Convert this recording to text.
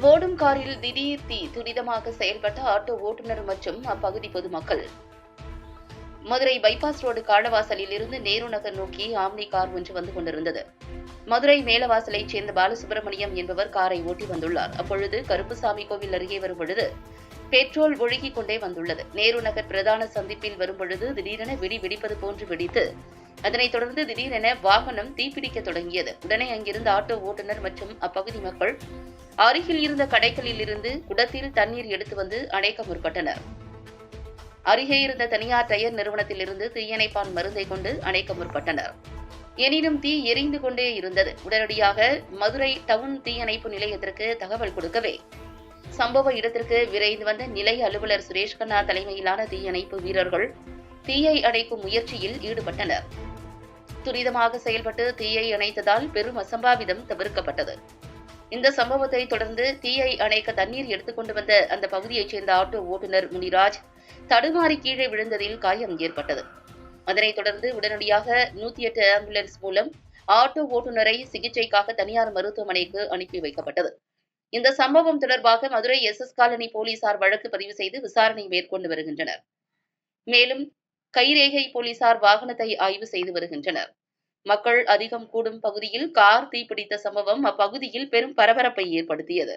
ஓடும் காரில் திடீர் தீ துரிதமாக செயல்பட்ட ஆட்டோ ஓட்டுநர் மற்றும் அப்பகுதி பொதுமக்கள். மதுரை பைபாஸ் ரோடு காலவாசலில் இருந்து நேரு நகர் நோக்கி ஆம்னி கார் ஒன்று வந்து கொண்டிருந்தது. மதுரை மேலவாசலைச் சேர்ந்த பாலசுப்ரமணியம் என்பவர் காரை ஓட்டி வந்துள்ளார். அப்பொழுது கருப்புசாமி கோவில் அருகே வரும் பொழுது பெட்ரோல் ஒழுகிக் கொண்டே வந்துள்ளது. நேரு நகர் பிரதான சந்திப்பில் வரும் பொழுது திடீரென வெடி வெடிப்பது போன்று வெடித்து அதனைத் தொடர்ந்து திடீரென வாகனம் தீப்பிடிக்க தொடங்கியது. உடனே அங்கிருந்த ஆட்டோ ஓட்டுநர் மற்றும் அப்பகுதி மக்கள் அருகில் இருந்த கடைகளில் இருந்து குடத்தில் தண்ணீர் எடுத்து வந்து அணைக்க முற்பட்டனர். அருகே இருந்த தனியார் டயர் நிறுவனத்திலிருந்து தீயணைப்பான் மருந்தை கொண்டு அணைக்க முற்பட்டனர். எனினும் தீ எரிந்து கொண்டே இருந்தது. உடனடியாக மதுரை டவுன் தீயணைப்பு நிலையத்திற்கு தகவல் கொடுக்கவே. சம்பவ இடத்திற்கு விரைந்து வந்த நிலைய அலுவலர் சுரேஷ் கண்ணா தலைமையிலான தீயணைப்பு வீரர்கள் தீயை அணைக்கும் முயற்சியில் ஈடுபட்டனர். துரிதமாக செயல்பட்டு தீயை அணைத்ததால் பெரும் அசம்பாவிதம் தவிர்க்கப்பட்டது. இந்த சம்பவத்தை தொடர்ந்து தீயை அணைக்க தண்ணீர் எடுத்துக்கொண்டு வந்த அந்த பகுதியைச் சேர்ந்த ஆட்டோ ஓட்டுநர் முனிராஜ் தடுமாறி கீழே விழுந்ததில் காயம் ஏற்பட்டது. அதனைத் தொடர்ந்து உடனடியாக நூத்தி எட்டு ஆம்புலன்ஸ் மூலம் ஆட்டோ ஓட்டுநரை சிகிச்சைக்காக தனியார் மருத்துவமனைக்கு அனுப்பி வைக்கப்பட்டது. இந்த சம்பவம் தொடர்பாக மதுரை எஸ் எஸ் காலனி போலீசார் வழக்கு பதிவு செய்து விசாரணை மேற்கொண்டு வருகின்றனர். மேலும் கைரேகை போலீசார் வாகனத்தை ஆய்வு செய்து வருகின்றனர். மக்கள் அதிகம் கூடும் பகுதியில் கார் தீப்பிடித்த சம்பவம் அப்பகுதியில் பெரும் பரபரப்பை ஏற்படுத்தியது.